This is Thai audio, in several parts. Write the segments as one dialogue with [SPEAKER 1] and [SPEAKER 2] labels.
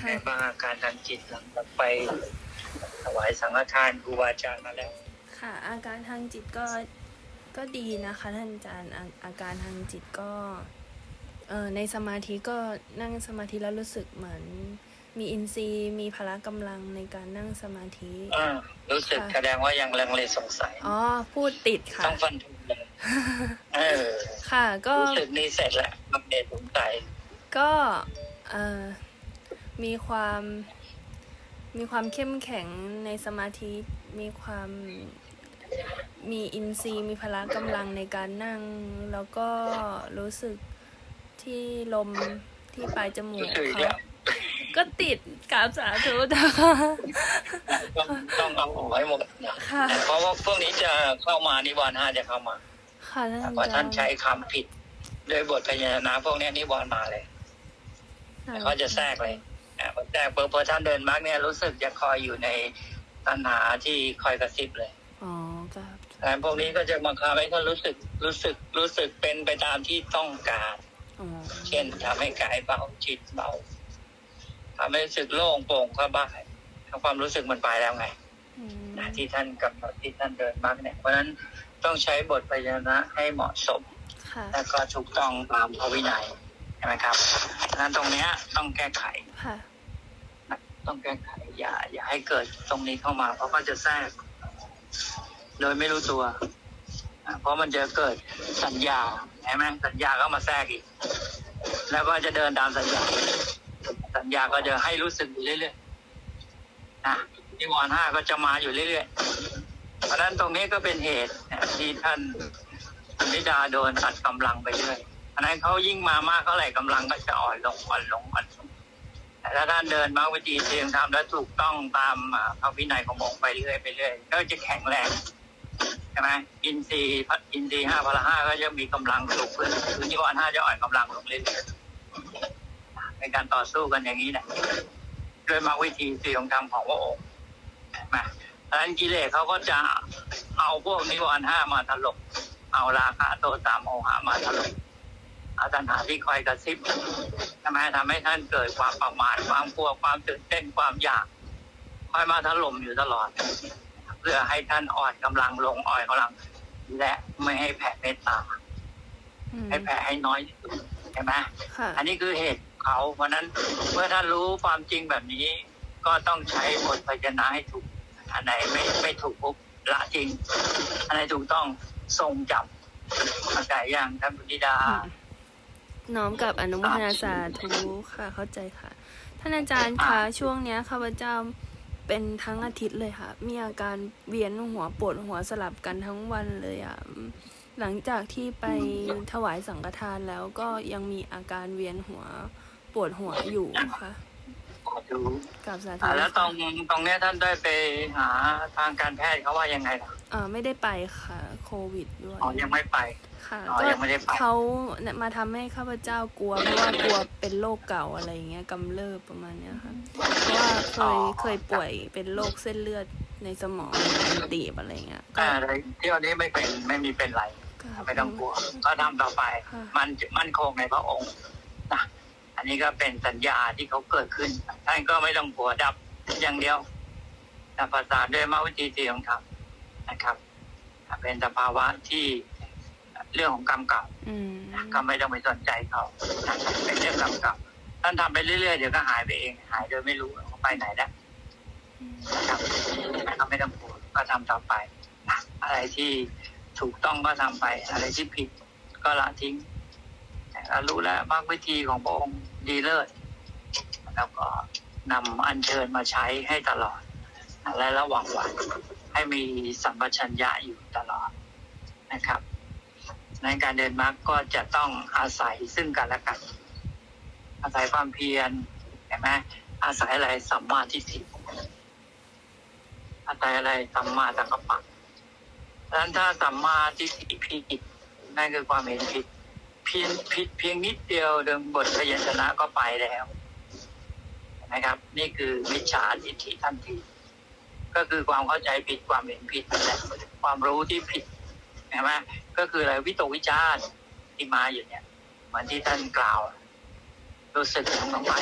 [SPEAKER 1] ค่ะ
[SPEAKER 2] แม่บ้างอาการทางจิตหลังจากไปถวายสังฆทานครูบาอาจารย์มาแล้ว
[SPEAKER 1] ค่ะ อาการทางจิตก็ก็ดีนะคะท่านอาจารย์อาอาการทางจิตก็เอ่อในสมาธิก็นั่งสมาธิแล้วรู้สึกเหมือน มีอินทรีย์มีพละกำลังในการนั่งสมาธิ
[SPEAKER 2] อ่ารู้สึก
[SPEAKER 1] ค่ะ
[SPEAKER 2] แสดงว่ายังลังเลสงสัย
[SPEAKER 1] อ๋อพูดติดค่ะ
[SPEAKER 2] ต้องฟันธงเลยเออ
[SPEAKER 1] ค่ะก็
[SPEAKER 2] รู้สึกนี่เสร็จแล้วลังเลสงสัย
[SPEAKER 1] ก็เอ่อ มีความมีความเข้มแข็งในสมาธิ มีความมีอินทรีย์ มีพละกำลังในการนั่ง แล้วก็รู้สึกที่ลมที่ปลายจมู
[SPEAKER 2] รู้
[SPEAKER 1] ก
[SPEAKER 2] สึก
[SPEAKER 1] เขา
[SPEAKER 2] แล้ว
[SPEAKER 1] ก็ติดกราบสาธุนะคะ
[SPEAKER 2] ต้องต้องเอาออกให้หมดนะ
[SPEAKER 1] ค่ะ
[SPEAKER 2] เพราะว่าพวกนี้จะเข้ามานิวรณ์ห้าจะเข้ามา
[SPEAKER 1] ค่ะท่าน
[SPEAKER 2] เพราะ
[SPEAKER 1] อา
[SPEAKER 2] ท่า
[SPEAKER 1] จานรย์
[SPEAKER 2] ใช้คำผิด โดยบทพยัญชนะพวกนี้นิวรณ์มาเลยเขาจะแทรกเลย อ่าพอแทรกเบอร์ท่านเดินมาร์กเนี่ยรู้สึกจะคอยอยู่ในตัณหาที่คอยกระซิบเลย
[SPEAKER 1] อ๋อครับ
[SPEAKER 2] แต่พวกนี้ก็จะบังคับให้ท่านรู้สึกรู้สึกรู้สึกเป็นไปตามที่ต้องการ
[SPEAKER 1] อ๋อ
[SPEAKER 2] เช่นทำให้กายเบาจิตเบาทำให้รู้สึกโล่งโปร่งสบายถ้าความรู้สึกมันไปแล้วไง
[SPEAKER 1] อืม
[SPEAKER 2] นะที่ท่านกำหนดที่ท่านเดินมาร์กเนี่ย เพราะฉะนั้นต้องใช้บทพยัญชนะให้เหมาะสม
[SPEAKER 1] ค่ะ
[SPEAKER 2] และก็ถูกต้องตามพระวินัยใช่ไหมครับเพราะฉะนั้นตรงเนี้ยต้องแก้ไข
[SPEAKER 1] ค่ะ
[SPEAKER 2] ต้องแก้ไข อย่า อย่าให้เกิดตรงนี้เข้ามา เพราะก็จะแทรก โดยไม่รู้ตัวอะเพราะมันจะเกิดสัญญาใช่ไหมสัญญาก็มาแทรกอีก แล้วก็จะเดินตามสัญญา สัญญาก็จะให้รู้สึกอยู่เรื่อยๆนะนิวรณ์ห้าก็จะมาอยู่เรื่อยๆ เพราะฉะนั้นตรงนี้ก็เป็นเหตุนะที่ท่านนิดาโดนตัดกำลังไปเรื่อย อันนั้นเขายิ่งมามากเท่าไหร่กำลังก็จะอ่อนลงอ่อนลงอ่อนลงแต่ถ้าท่านเดินมาวิธีเทียงทำแล้วถูกต้องตามพระวินัยขององค์ไปเรื่อยไปเรื่อยก็จะแข็งแรงใช่ไหมอินทรีย์อินทรีย์ห้าพละห้าก็จะมีกำลังสูงขึ้นคือนิวรณ์ห้าจะอ่อนกำลังลงเรื่อยๆในการต่อสู้กันอย่างนี้แหละด้วยมรรควิธีสี่องค์ธรรมของพระองค์ใช่ไหมดังนั้นกิเลสเขาก็จะเอาพวกนิวรณ์ห้ามาถล่มเอาราคะโทสะโมหะมาถล่ม เอาตัณหาที่คอยกระซิบทำไมทำให้ท่านเกิดความประมาทความกลัวความตื่นเต้นความอยากคอยมาถล่มอยู่ตลอด เพื่อให้ท่านอ่อนกำลังลงอ่อนกำลัง และไม่ให้แผ่เมตตา
[SPEAKER 1] อืม
[SPEAKER 2] ให้แผ่ให้น้อยที่สุดใช่ไหม
[SPEAKER 1] ค่ะ
[SPEAKER 2] อันนี้คือเหตุของเขาเพราะฉะนั้นเมื่อท่านรู้ความจริงแบบนี้ ก็ต้องใช้บทพยัญชนะให้ถูกอันไหนไม่ไม่ถูกปุ๊บละจริง อันไหนถูกต้องทรงจำเข้าใจอย่างท่านบุญิดา
[SPEAKER 1] น้อมกับอนุโมทนาสาธุค่ะ เข้าใจค่ะ ท่านอาจารย์คะช่วงเนี้ยข้าพเจ้าเป็นทั้งอาทิตย์เลยค่ะ มีอาการเวียนหัวปวดหัวสลับกันทั้งวันเลยอะหลังจากที่ไปถวายสังฆทานแล้วก็ยังมีอาการเวียนหัวปวดหัวอยู่ค่ะ
[SPEAKER 2] ขอดู
[SPEAKER 1] กับสาธุ
[SPEAKER 2] อ่าแล้วตรง
[SPEAKER 1] ค่ะ
[SPEAKER 2] ตรงเนี้ยท่านได้ไปหาทางการแพทย์เขาว่ายังไงล่ะ
[SPEAKER 1] เอ่อไม่ได้ไปค่ะ โควิดด้วย
[SPEAKER 2] อ๋อยังไม่ไป
[SPEAKER 1] ค่ะ
[SPEAKER 2] อ๋อ
[SPEAKER 1] ก็
[SPEAKER 2] ยังไม่ได้ไป
[SPEAKER 1] เขาเนี่ยมาทำให้ข้าพเจ้ากลัวเพราะว่ากลัวเป็นโรคเก่าอะไรอย่างเงี้ยกำเริบประมาณเนี้ยค่ะเพราะว่าเคยเคยป่วยเป็นโรคเส้นเลือดในสมองมันตีบอะไรเงี้ยก็
[SPEAKER 2] อ่าอะไรเที่ยวนี้ไม่เป็นไม่มีเป็นไร
[SPEAKER 1] ก็
[SPEAKER 2] ไม่ต้องกลัวก็ทำต่อไป
[SPEAKER 1] ค่ะ
[SPEAKER 2] มันมั่นคงในพระองค์นะอันนี้ก็เป็นสัญญาที่เขาเกิดขึ้น ท่านก็ไม่ต้องกลัวดับอย่างเดียวแต่ภาษาด้วยมรรควิธีที่ของธรรมนะครับ เป็นสภาวะที่เรื่องของกรรมเก่า
[SPEAKER 1] อืม
[SPEAKER 2] ก็ไม่ต้องไปสนใจเขานะครับเป็นเรื่องกรรมเก่าท่านทำไปเรื่อยๆเดี๋ยวก็หายไปเอง หายโดยไม่รู้ว่าไปไหนแล้วนะครับก็ไม่ต้องกลัวก็ทำต่อไปนะอะไรที่ถูกต้องก็ทำไป อะไรที่ผิดก็ละทิ้งแต่เรารู้แล้วมรรควิธีของพระองค์ดีเลิศแล้วก็นำอัญเชิญมาใช้ให้ตลอด และระหว่างวัน ให้มีสัมปชัญญะอยู่ตลอดนะครับในการเดินมรรคก็จะต้องอาศัยซึ่งกันและกัน อาศัยความเพียรเห็นไหมอาศัยอะไรสัมมาทิฏฐิอาศัยอะไรสัมมาสังกัปปะดังนั้นถ้าสัมมาทิฏฐิผิดนั่นคือความเห็นผิดเพียงผิดเพียงนิดเดียวเดิมบทพยัญชนะก็ไปแล้วนะครับ นี่คือมิจฉาทิฏฐิทันที ก็คือความเข้าใจผิดความเห็นผิดความรู้ที่ผิดเห็นไหมก็คืออะไรวิตกวิจารณ์ที่มาอยู่เนี่ยเหมือนที่ท่านกล่าวรู้สึกของไป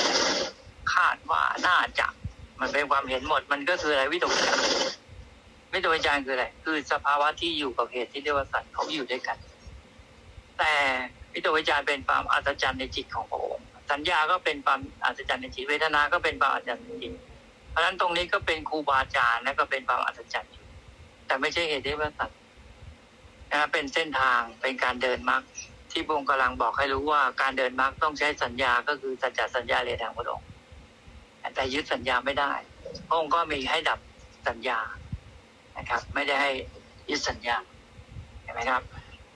[SPEAKER 2] คาดว่าน่าจะมันเป็นความเห็นหมด มันก็คืออะไรวิตกวิจารณ์วิตกวิจารณ์คืออะไรคือสภาวะที่อยู่กับเหตุที่เรียกว่าสัตว์เขาอยู่ด้วยกัน แต่วิตกวิจารณ์เป็นความอัศจรรย์ในจิตของพระองค์สัญญาก็เป็นความอัศจรรย์ในจิตเวทนา ก็เป็นความอัศจรรย์ในจิต เพราะฉะนั้นตรงนี้ก็เป็นครูบาอาจารย์และก็เป็นความอัศจรรย์แต่ไม่ใช่เหตุที่ว่าสัตว์นะเป็นเส้นทางเป็นการเดินมรรคที่พระองค์กำลังบอกให้รู้ว่าการเดินมรรคต้องใช้สัญญาก็คือสัจจสัญญาเรทางพระองค์แต่ยึดสัญญาไม่ได้พระองค์ก็มีให้ดับสัญญานะครับ ไม่ได้ให้ยึดสัญญาเห็นไหมครับ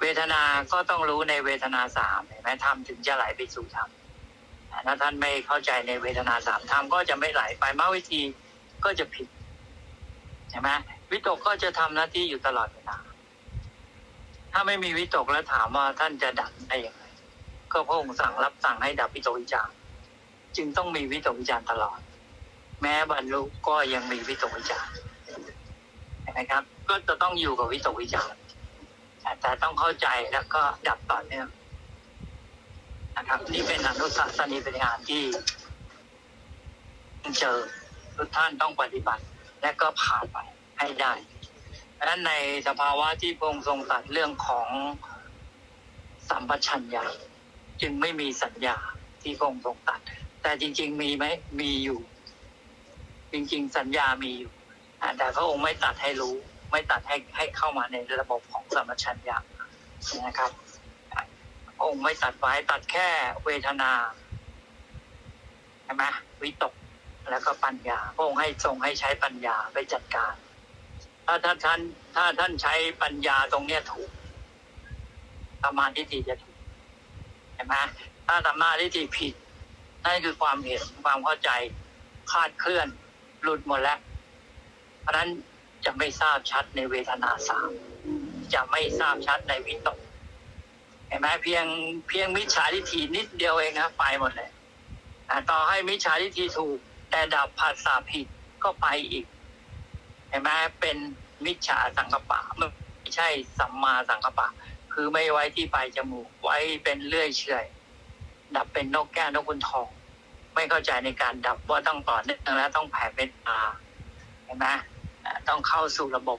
[SPEAKER 2] เวทนา ก็ต้องรู้ในเวทนาสามเห็นไหมธรรมถึงจะไหลไปสู่ธรรม ถ้าท่านไม่เข้าใจในเวทนาสามธรรมก็จะไม่ไหลไปมรรควิธีก็จะผิดใช่ไหมวิตกก็จะทำหน้าที่อยู่ตลอดเวลาถ้าไม่มีวิตกแล้วถามว่าท่านจะดับได้อย่างไรก็พระองค์สั่งรับสั่งให้ดับวิตกวิจารจึงต้องมีวิตกวิจารตลอด แม้บรรลุก็ยังมีวิตกวิจารเห็นไหมครับ ก็จะต้องอยู่กับวิตกวิจารแต่ต้องเข้าใจแล้วก็ดับต่อเนื่อง นะครับนี่เป็นอนุสาสนีปฏิหารที่เจอทุกท่านต้องปฏิบัติ และก็ผ่านไปให้ได้ดังนั้นในสภาวะที่พระองค์ทรงตัดเรื่องของสัมปชัญญะจึงไม่มีสัญญาที่พระองค์ทรงตัด แต่จริง ๆ มีไหมมีอยู่ จริง ๆ สัญญามีอยู่แต่พระองค์ไม่ตัดให้รู้ ไม่ตัดให้ให้เข้ามาในระบบของสัมปชัญญะนะครับ องค์ไม่ตัดไว้ตัดแค่เวทนาใช่ไหมวิตกแล้วก็ปัญญาพระองค์ให้ทรงให้ใช้ปัญญาไปจัดการ ถ้าถ้านท่านถ้าท่านใช้ปัญญาตรงเนี้ยถูกธรรมาทิฏฐิจะถูกเห็นไหมถ้าธรรมาทิฏฐิผิดนั่นคือความเห็นความเข้าใจคลาดเคลื่อนหลุดหมดแล้ว เพราะนั้นจะไม่ทราบชัดในเวทนาสามจะไม่ทราบชัดในวิตก เห็นไหมเพียงเพียงมิจฉาทิฏฐินิดเดียวเองนะไปหมดเลยต่อให้มิจฉาทิฏฐิถูก แต่ดับภาษาผิดก็ไปอีก เห็นไหมเป็นมิจฉาสังกปะไม่ใช่สัมมาสังกปะ คือไม่ไว้ที่ปลายจมูก ไว้เป็นเลื่อยเฉอยดับเป็นนกแก้วนกขุนทอง ไม่เข้าใจในการดับว่าต้องต่อเนื่องและต้องแผ่เมตตาเห็นไหมต้องเข้าสู่ระบบ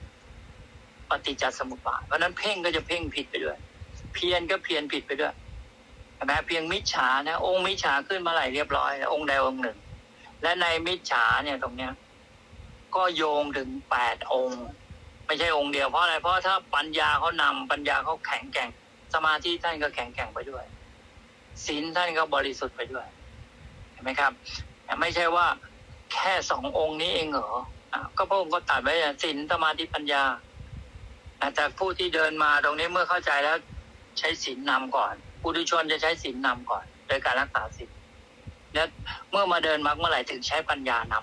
[SPEAKER 2] ปฏิจจสมุปบาทเพราะนั้นเพ่งก็จะเพ่งผิดไปด้วย พียนก็เพียนผิดไปด้วยเห็นไหมเพียงมิจฉานะ องค์มิจฉาขึ้นมาไหลเรียบร้อย องค์ใดองค์หนึ่ง และในมิจฉาเนี่ยตรงเนี้ย ก็โยงถึงแปดองค์ ไม่ใช่องค์เดียวเพราะอะไรเพราะถ้าปัญญาเขานำปัญญาเขาแข็งแกร่ง สมาธิท่านก็แข็งแกร่งไปด้วยศีลท่านก็บริสุทธิ์ไปด้วยเห็นไหมครับไม่ใช่ว่าแค่สององค์นี้เองเหรอก็พระองค์ก็ตัดไว้ศีลสมาธิปัญญาแต่ผู้ที่เดินมาตรงนี้เมื่อเข้าใจแล้ว ใช้ศีลนำก่อนผู้ทุชนจะใช้ศีลนำก่อน โดยการรักษาศีลแล้วเมื่อมาเดินมรรคเมื่อไหร่ถึงใช้ปัญญาน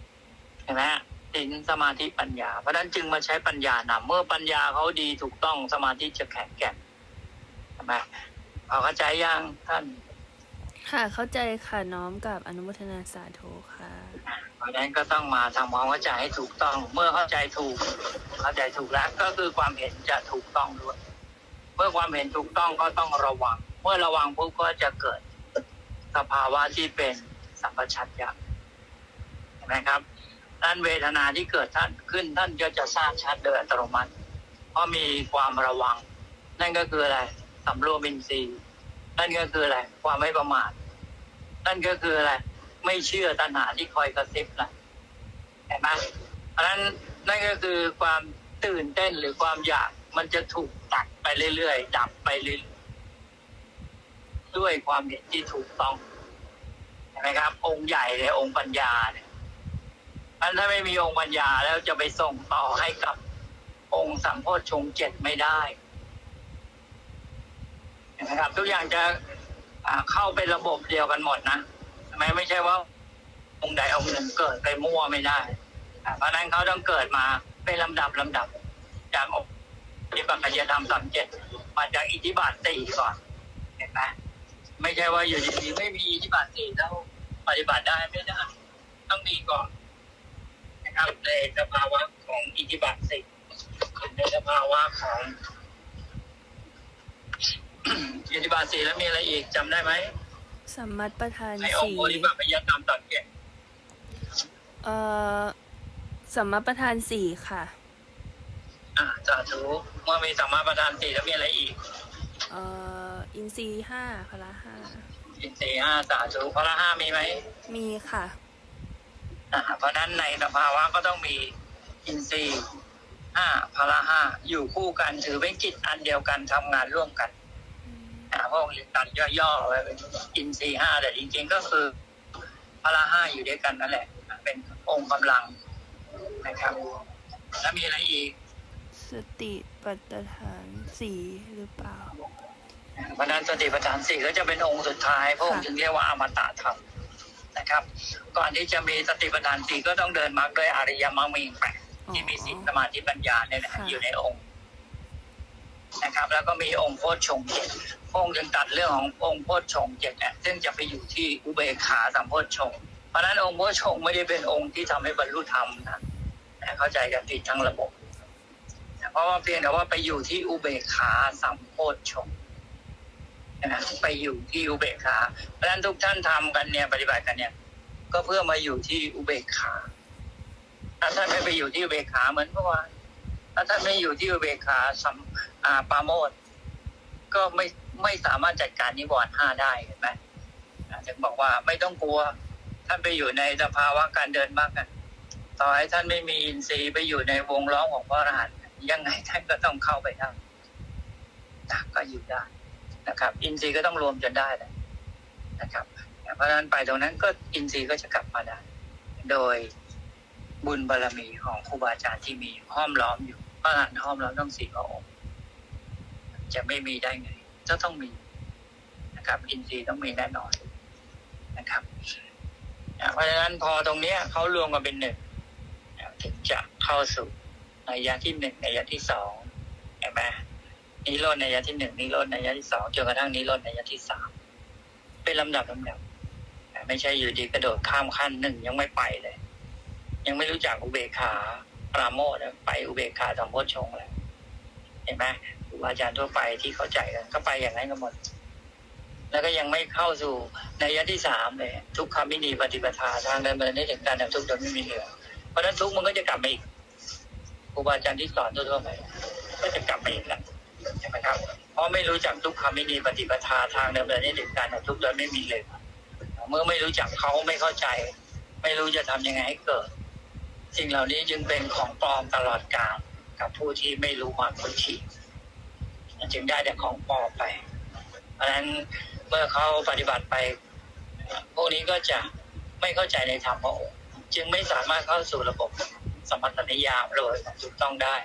[SPEAKER 2] ำเห็นไหมฮะศีลสมาธิปัญญา เพราะฉะนั้นจึงมาใช้ปัญญานำเมื่อปัญญาเขาดีถูกต้องสมาธิจะแข็งแกร่งใช่ไหมพอเข้าใจยังท่าน
[SPEAKER 1] ค่ะเข้าใจค่ะน้อมกับอนุโมทนาสาธุค่ะ
[SPEAKER 2] เพราะฉะนั้นก็ต้องมาทำความเข้าใจให้ถูกต้อง เมื่อเข้าใจถูก เข้าใจถูกแล้วก็คือความเห็นจะถูกต้องด้วยเมื่อความเห็นถูกต้องก็ต้องระวัง เมื่อระวังปุ๊บก็จะเกิดสภาวะที่เป็นสัมปชัญญะเห็นไหมครับด้านเวทนาที่เกิดท่านขึ้นท่านก็จะทราบชัดโดยอัตโนมัติ เพราะมีความระวัง นั่นก็คืออะไรสำรวมอินทรีย์นั่นก็คืออะไรความไม่ประมาทนั่นก็คืออะไร ไม่เชื่อตัณหาที่คอยกระซิบนะเห็นไหมเพราะฉะนั้นนั่นก็คือความตื่นเต้นหรือความอยาก มันจะถูกตัดไปเรื่อยๆ ดับไปเรื่อยๆด้วยความเห็นที่ถูกต้องนไหมครับ องค์ใหญ่เลยองค์ปัญญาเนี่ยอันถ้าไม่มีองค์ปัญญาแล้วจะไปส่งต่อให้กับองค์สัมโพชฌงเจ็ดไม่ได้นไหมครับ ทุกอย่างจะเข้าเป็นระบบเดียวกันหมดนะไม่ไม่ใช่ว่า องค์ใดองค์หนึ่งเกิดไปมั่วไม่ได้เพราะฉะนั้นเขาต้องเกิดมาเป็นลำดับลำดับจากองค์ ปฏิบัติยธรรมสามเจ็ดมาจากอิทธิบาทสี่ก่อนเห็นไหมไม่ใช่ว่าอยู่ดีๆไม่มีอิทธิบาทสี่แล้วปฏิบัติได้ไม่ได้ต้องมีก่อนนะครับในสภาวะของอิทธิบาทสี่ในสภาวะของอิทธิบาทสี่แล้วมีอะไรอีกจำได้ไหม
[SPEAKER 1] สัมมัตประธาน
[SPEAKER 2] ในอง
[SPEAKER 1] สี่
[SPEAKER 2] ค์โพธิปัจจยธรรมตอนเก็บ
[SPEAKER 1] เอ่อสัมมัตประธานสี่ค่ะ
[SPEAKER 2] อ่าสาธุเมื่อมีสัมมาประธานสี่แล้วมีอะไรอีก
[SPEAKER 1] เอ่ออินทรีย์ห้าพละห้า
[SPEAKER 2] อินทรีย์ห้าสาธุพระห้ามีไหม
[SPEAKER 1] มีค่ะ
[SPEAKER 2] อ่าเพราะฉะนั้นในสภาวะก็ต้องมีอินทรีย์ห้าพละห้าอยู่คู่กันถือเป็นกิจอันเดียวกันทำงานร่วมกันอ่าพระองค์ตัดย่อๆไว้เป็นอินทรีย์ห้าแต่จริงๆก็คือพละห้าอยู่ด้วยกันนั่นแหละ เป็นองค์กำลังนะครับ แล้วมีอะไรอีก
[SPEAKER 1] สติปัฏฐานสี่หรือเปล่า
[SPEAKER 2] เพราะฉะนั้นสติปัฏฐานสี่ก็จะเป็นองค์สุดท้ายพระองค์จึงเรียกว่าอมตะธรรมนะครับ ก่อนที่จะมีสติปัฏฐานสี่ก็ต้องเดินมรรคด้วยอริยมรรคมีองค์แปดที่มีศีลสมาธิปัญญาเนี่ยนะ
[SPEAKER 1] ค่ะ
[SPEAKER 2] อยู่ในองค์นะครับ แล้วก็มีองค์โพชฌงค์เจ็ดพระองค์จึงตัดเรื่องขององค์โพชฌงค์เจ็ดเนี่ยซึ่งจะไปอยู่ที่อุเบกขาสัมโพชฌงค์เพราะฉะนั้นองค์โพชฌงค์ไม่ได้เป็นองค์ที่ทำให้บรรลุธรรมนะแต่เข้าใจกันผิดทั้งระบบ เพราะว่าเพียงแต่ว่าไปอยู่ที่อุเบกขาสัมโพชฌงค์นะไปอยู่ที่อุเบกขาเพราะฉะนั้นทุกท่านทำกันเนี่ยปฏิบัติกันเนี่ย ก็เพื่อมาอยู่ที่อุเบกขาถ้าท่านไม่ไปอยู่ที่อุเบกขาเหมือนเมื่อวานถ้าท่านไม่อยู่ที่อุเบกขาสัมอ่าปาโมดก็ไม่ไม่สามารถจัดการนิวรณ์ห้าได้เห็นไหมอ่าถึงบอกว่าไม่ต้องกลัว ท่านไปอยู่ในสภาวะการเดินมากกันต่อให้ท่านไม่มีอินทรีย์ไปอยู่ในวงล้อมของพระอรหันต์ ยังไงท่านก็ต้องเข้าไปได้นะก็อยู่ได้นะครับ อินทรีย์ก็ต้องรวมจนได้แหละนะครับ เพราะฉะนั้นไปตรงนั้นก็อินทรีย์ก็จะกลับมาได้ โดยบุญบารมีของครูบาอาจารย์ที่มีห้อมล้อมอยู่พระอรหันต์ห้อมล้อมต้องสี่พระองค์จะไม่มีได้ไงจะต้องมีนะครับ อินทรีย์ต้องมีแน่นอนนะครับเพราะฉะนั้นพอตรงเนี้ยเขารวมกันเป็นหนึ่งถึงจะเข้าสู่ นยะที่หนึ่งในยะที่สองเห็นไหมนิโรธในยะที่หนึ่งนิโรธในยะที่สองจนกระทั่งนิโรธในยะที่สามเป็นลำดับลำดับไม่ใช่อยู่ดีกระโดดข้ามขั้นหนึ่งยังไม่ไปเลย ยังไม่รู้จักอุเบกขาปราโมทไปอุเบกขาสัมโพชงค์แล้วเห็นไหมครูอาจารย์ทั่วไปที่เข้าใจกันก็ไปอย่างนั้นกันหมด แล้วก็ยังไม่เข้าสู่ในยะที่สามเลยทุกคำมินีปฏิปทาทางเดินมันได้ถึงการดับทุกข์โดยไม่มีเหลือเพราะนั้นทุกมันก็จะกลับมาอีก ครูบาอาจารย์ที่สอนทั่วๆไปก็จะกลับมาอีกแหละใช่ไหมครับ เพราะไม่รู้จักทุกคำไมินีปฏิปทาทางเดินมันได้ถึงการทุกข์โดยไม่มีเลือเมื่อไม่รู้จักเขาไม่เข้าใจ ไม่รู้จะทำยังไงให้เกิด สิ่งเหล่านี้จึงเป็นของปลอมตลอดกาลกับผู้ที่ไม่รู้มรรคผลทีจึงได้แต่ของปลอมไป เพราะฉะนั้นเมื่อเขาปฏิบัติไป พวกนี้ก็จะไม่เข้าใจในธรรมพระองค์จึงไม่สามารถเข้าสู่ระบบ สมรรถนิยามโดยถูกต้องได้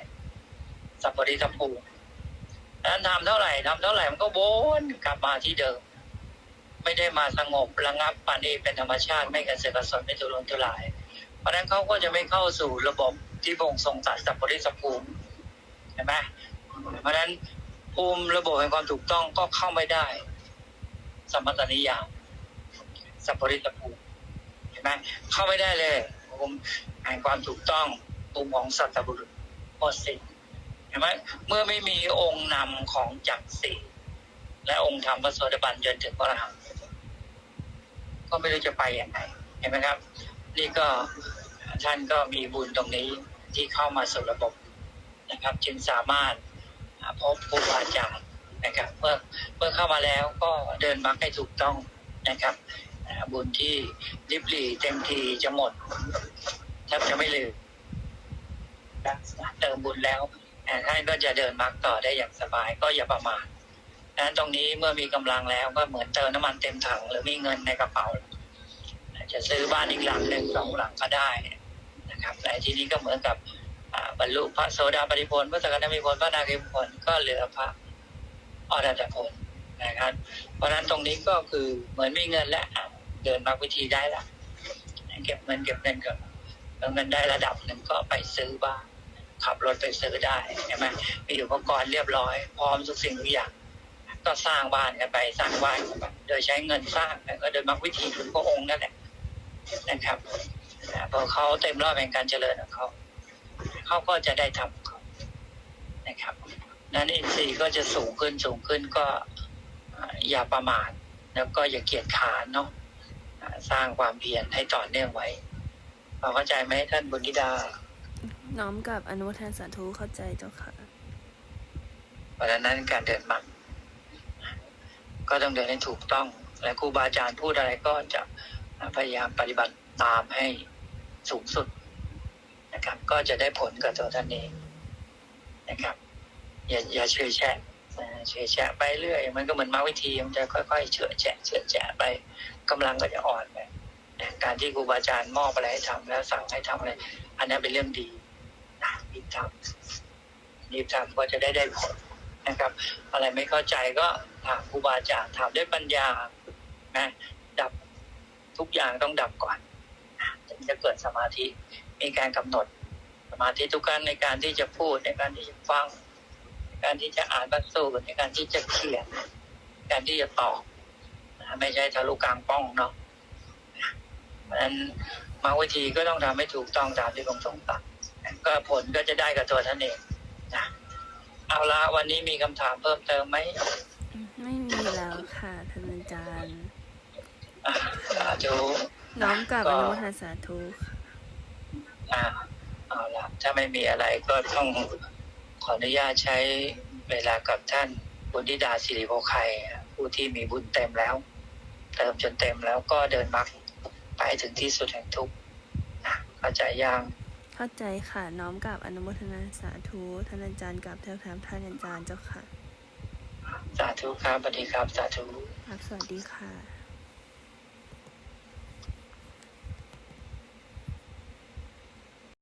[SPEAKER 2] สัพพริทภูดังนั้นทำเท่าไหร่ทำเท่าไหร่มันก็วนกลับมาที่เดิม ไม่ได้มาสงบระงับปานเองเป็นธรรมชาติไม่กระเสือกระสนไม่ทุรนทุราย เพราะนั้นเขาก็จะไม่เข้าสู่ระบบที่พระองทรงตรัสสัพพริสัพภูเห็นไหมเพราะฉะนั้นภูมิระบบแห่งความถูกต้องก็เข้าไม่ได้ สมมตินิยามสัพพริสัพภูเห็นไหมเข้าไม่ได้เลย ภูมิแห่งความถูกต้องภูมิของสัตบุรุษหมดสิ้นเห็นไหมเมื่อไม่มีองค์นำของจักรสีและองค์ธรรมพระโสดาบันจนถึงพระอรหันต์ก็ไม่รู้จะไปอย่างไรเห็นไหมครับ นี่ก็ท่านก็มีบุญตรงนี้ที่เข้ามาสู่ระบบนะครับ จึงสามารถพบครูบาอาจารย์นะครับ เมื่อเมื่อเข้ามาแล้วก็เดินมาให้ถูกต้องนะครับ บุญที่ริบหรี่เต็มทีจะหมดแทบจะไม่เหลือเติมบุญแล้วท่านก็จะเดินมาต่อได้อย่างสบายก็อย่าประมาทดังนั้นตรงนี้เมื่อมีกำลังแล้วก็เหมือนเติมน้ำมันเต็มถังหรือมีเงินในกระเป๋า จะซื้อบ้านอีกหลังหนึ่งสองหลังก็ได้นะครับแต่ทีนี้ก็เหมือนกับบรรลุพระโสดาปฏิผลพระสกทามิผลพระนาคามิผลก็เหลือพระอรหัตผลนะครับ เพราะฉะนั้นตรงนี้ก็คือเหมือนมีเงินแล้วอะ เดินมาวิธีได้ละเก็บเงินเก็บเงินก็เอาเงินได้ระดับหนึ่งก็ไปซื้อบ้านขับรถไปซื้อได้ใช่ไหมมีอุปกรณ์เรียบร้อย พร้อมทุกสิ่งทุกอย่าง ก็สร้างบ้านกันไปสร้างบ้านกันไปโดยใช้เงินสร้างแล้วก็โดยมักวิธีของพระองค์นั่นแหละนะครับพอเขาเต็มรอบแห่งการเจริญของเขาเขาก็จะได้ทำนะครับนั้นอินทรีย์ก็จะสูงขึ้นสูงขึ้นก็อย่าประมาทแล้วก็อย่าเกียจขานเนาะ สร้างความเพียรให้ต่อเนื่องไว้พอเข้าใจไหมท่านบุญธิดา
[SPEAKER 1] น้อมกับอนุโมทนาสาธุเข้าใจเจ้าค่ะ
[SPEAKER 2] เพราะฉะนั้นการเดินมรรคก็ต้องเดินให้ถูกต้อง และครูบาอาจารย์พูดอะไรก็จะพยายามปฏิบัติตามให้สูงสุดนะครับ ก็จะได้ผลกับตัวท่านเองนะครับ อย่าอย่าเฉยแฉะนะเฉยแฉะไปเรื่อย มันก็เหมือนมาวิธีมันจะค่อยๆเฉยแฉะเฉยแฉะไป กำลังก็จะอ่อนไปการที่ครูบาอาจารย์มอบอะไรให้ทำแล้วสั่งให้ทำอะไร อันนั้นเป็นเรื่องดีนะรีบทำรีบทำก็จะได้ได้ผลนะครับ อะไรไม่เข้าใจก็ถามครูบาอาจารย์ถามด้วยปัญญานะดับทุกอย่างต้องดับก่อนนะถึงจะเกิดสมาธิมีการกำหนด สมาธิทุกการในการที่จะพูดในการที่จะฟัง ในการที่จะอ่านพระสูตรในการที่จะเขียน การที่จะตอบ ไม่ใช่ทะลุกลางป้องเนาะเพราะฉะนั้นมาวิธีก็ต้องทำให้ถูกต้องตามที่ผมต้องตัดก็ผลก็จะได้กับตัวท่านเองนะเอาละวันนี้มีคำถามเพิ่มเติมไหม
[SPEAKER 1] ไม่มีแล้วค่ะท่านอาจารย์
[SPEAKER 2] อ่าสาธุ
[SPEAKER 1] น้อมกับ
[SPEAKER 2] ก็
[SPEAKER 1] อนุโมทนาสาธุค่ะ
[SPEAKER 2] อ่าเอาละถ้าไม่มีอะไรก็ต้องขออนุญาตใช้เวลากับท่านบุญธิดาสิริโภไคผู้ที่มีบุญเต็มแล้ว เติมจนเต็มแล้วก็เดินมรรคไปถึงที่สุดแห่งทุกข์นะเข้าใจยัง
[SPEAKER 1] เข้าใจค่ะ น้อมกับอนุโมทนาสาธุท่านอาจารย์กับเท่าแถมท่านอาจารย์เจ้าค่ะ
[SPEAKER 2] สาธุครับสวัสดีครับ สาธุ
[SPEAKER 1] ครับสวัสดีค่ะ